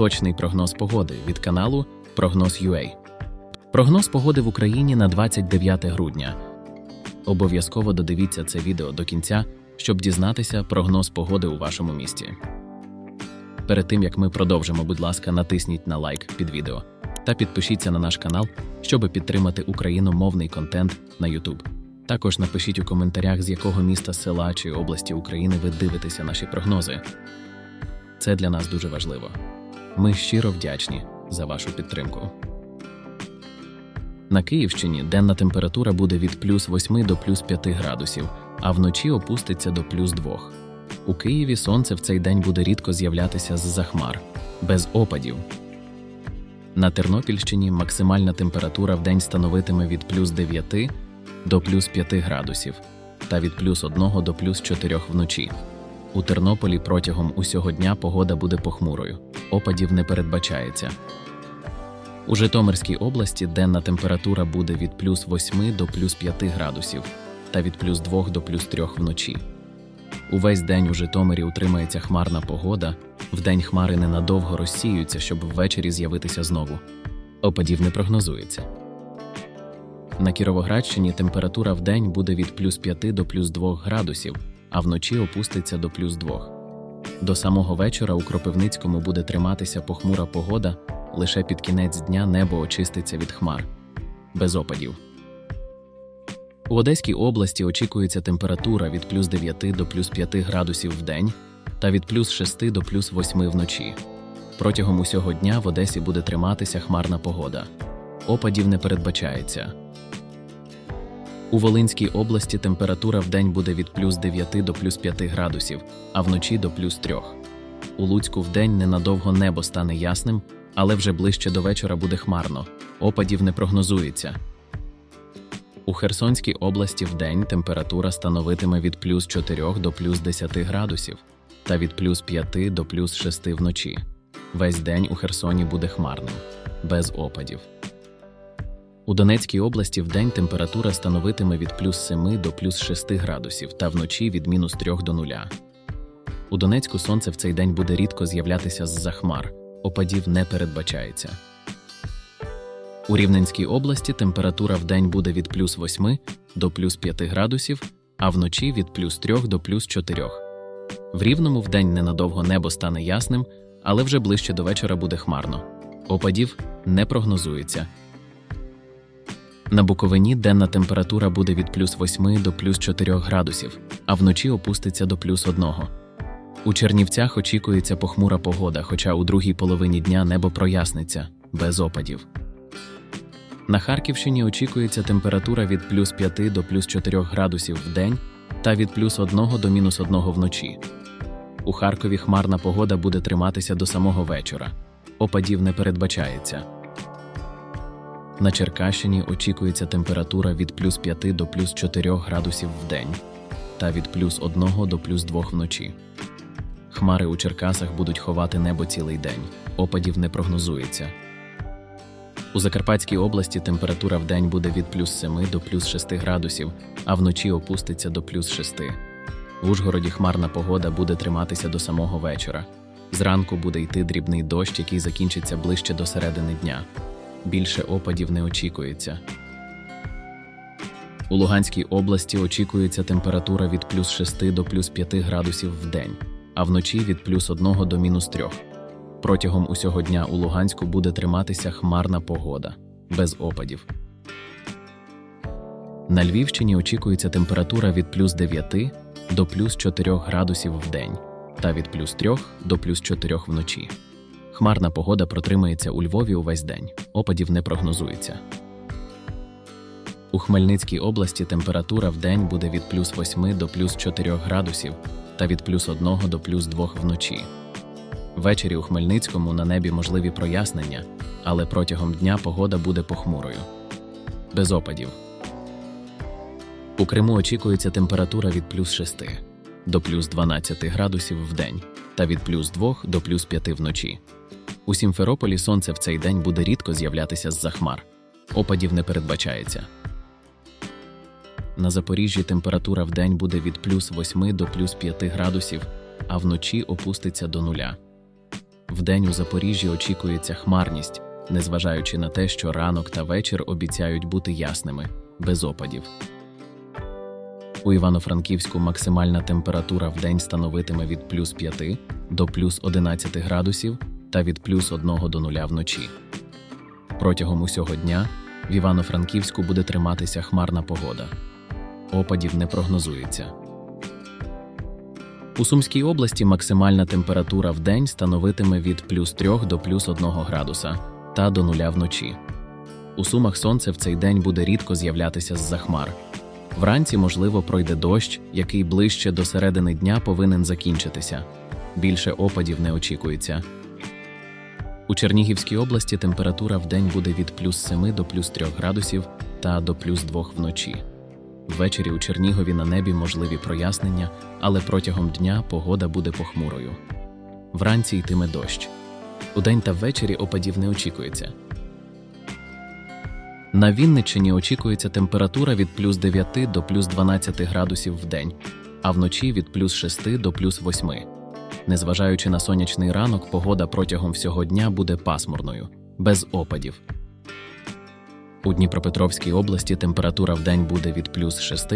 Точний прогноз погоди від каналу Прогноз.ua. Прогноз погоди в Україні на 29 грудня. Обов'язково додивіться це відео до кінця, щоб дізнатися прогноз погоди у вашому місті. Перед тим як ми продовжимо, будь ласка, натисніть на лайк під відео та підпишіться на наш канал, щоб підтримати україномовний контент на YouTube. Також напишіть у коментарях, з якого міста, села чи області України ви дивитеся наші прогнози. Це для нас дуже важливо. Ми щиро вдячні за вашу підтримку. На Київщині денна температура буде від плюс 8 до плюс 5 градусів, а вночі опуститься до плюс 2. У Києві сонце в цей день буде рідко з'являтися з-за хмар, без опадів. На Тернопільщині максимальна температура в день становитиме від плюс 9 до плюс 5 градусів та від плюс 1 до плюс 4 вночі. У Тернополі протягом усього дня погода буде похмурою, опадів не передбачається. У Житомирській області денна температура буде від плюс 8 до плюс 5 градусів та від плюс 2 до плюс 3 вночі. Увесь день у Житомирі утримається хмарна погода, вдень хмари ненадовго розсіються, щоб ввечері з'явитися знову. Опадів не прогнозується. На Кіровоградщині температура вдень буде від плюс 5 до плюс 2 градусів, а вночі опуститься до плюс 2. До самого вечора у Кропивницькому буде триматися похмура погода, лише під кінець дня небо очиститься від хмар. Без опадів. У Одеській області очікується температура від плюс 9 до плюс 5 градусів в день та від плюс 6 до плюс 8 вночі. Протягом усього дня в Одесі буде триматися хмарна погода. Опадів не передбачається. У Волинській області температура в день буде від плюс 9 до плюс 5 градусів, а вночі до плюс 3. У Луцьку вдень ненадовго небо стане ясним, але вже ближче до вечора буде хмарно. Опадів не прогнозується. У Херсонській області вдень температура становитиме від плюс 4 до плюс 10 градусів та від плюс 5 до плюс 6 вночі. Весь день у Херсоні буде хмарним, без опадів. У Донецькій області вдень температура становитиме від плюс 7 до плюс 6 градусів та вночі від мінус 3 до 0. У Донецьку сонце в цей день буде рідко з'являтися з-за хмар, опадів не передбачається. У Рівненській області температура в день буде від плюс 8 до плюс 5 градусів, а вночі від плюс 3 до плюс 4. В Рівному вдень ненадовго небо стане ясним, але вже ближче до вечора буде хмарно. Опадів не прогнозується. На Буковині денна температура буде від плюс 8 до плюс 4 градусів, а вночі опуститься до плюс 1. У Чернівцях очікується похмура погода, хоча у другій половині дня небо проясниться без опадів. На Харківщині очікується температура від плюс 5 до плюс 4 градусів в день та від плюс 1 до мінус 1 вночі. У Харкові хмарна погода буде триматися до самого вечора. Опадів не передбачається. На Черкащині очікується температура від плюс 5 до плюс 4 градусів в день та від плюс 1 до плюс 2 вночі. Хмари у Черкасах будуть ховати небо цілий день. Опадів не прогнозується. У Закарпатській області температура в день буде від плюс 7 до плюс 6 градусів, а вночі опуститься до плюс 6. В Ужгороді хмарна погода буде триматися до самого вечора. Зранку буде йти дрібний дощ, який закінчиться ближче до середини дня. Більше опадів не очікується. У Луганській області очікується температура від плюс 6 до плюс 5 градусів в день, а вночі від плюс 1 до мінус 3. Протягом усього дня у Луганську буде триматися хмарна погода, без опадів. На Львівщині очікується температура від плюс 9 до плюс 4 градусів в день та від плюс 3 до плюс 4 вночі. Хмарна погода протримається у Львові увесь день, опадів не прогнозується. У Хмельницькій області температура в день буде від плюс 8 до плюс 4 градусів та від плюс 1 до плюс 2 вночі. Ввечері у Хмельницькому на небі можливі прояснення, але протягом дня погода буде похмурою. Без опадів. У Криму очікується температура від плюс 6 до плюс 12 градусів в день та від плюс 2 до плюс 5 вночі. У Сімферополі сонце в цей день буде рідко з'являтися з-за хмар. Опадів не передбачається. На Запоріжжі температура в день буде від плюс 8 до плюс 5 градусів, а вночі опуститься до нуля. Вдень у Запоріжжі очікується хмарність, незважаючи на те, що ранок та вечір обіцяють бути ясними, без опадів. У Івано-Франківську максимальна температура в день становитиме від плюс 5 до плюс 11 градусів та від плюс 1 до 0 вночі. Протягом усього дня в Івано-Франківську буде триматися хмарна погода. Опадів не прогнозується. У Сумській області максимальна температура в день становитиме від плюс 3 до плюс 1 градуса та до нуля вночі. У Сумах сонце в цей день буде рідко з'являтися з-за хмар. Вранці, можливо, пройде дощ, який ближче до середини дня повинен закінчитися. Більше опадів не очікується. У Чернігівській області температура в день буде від плюс 7 до плюс 3 градусів та до плюс 2 вночі. Ввечері у Чернігові на небі можливі прояснення, але протягом дня погода буде похмурою. Вранці йтиме дощ. Удень та ввечері опадів не очікується. На Вінниччині очікується температура від плюс 9 до плюс 12 градусів в день, а вночі від плюс 6 до плюс 8. Незважаючи на сонячний ранок, погода протягом всього дня буде пасмурною, без опадів. У Дніпропетровській області температура в день буде від плюс 6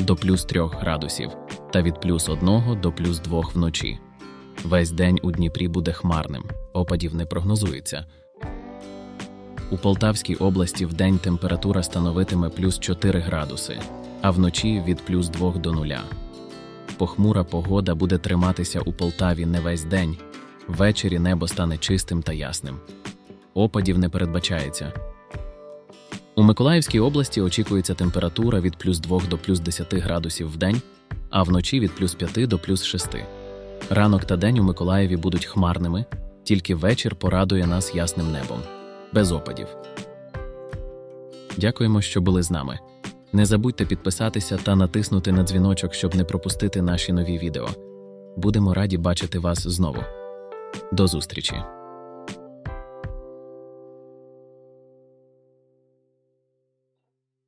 до плюс 3 градусів та від плюс 1 до плюс 2 вночі. Весь день у Дніпрі буде хмарним, опадів не прогнозується. У Полтавській області в день температура становитиме плюс 4 градуси, а вночі від плюс 2 до 0. Похмура погода буде триматися у Полтаві не весь день. Ввечері небо стане чистим та ясним. Опадів не передбачається. У Миколаївській області очікується температура від плюс 2 до плюс 10 градусів в день, а вночі від плюс 5 до плюс 6. Ранок та день у Миколаєві будуть хмарними, тільки вечір порадує нас ясним небом, без опадів. Дякуємо, що були з нами. Не забудьте підписатися та натиснути на дзвіночок, щоб не пропустити наші нові відео. Будемо раді бачити вас знову. До зустрічі!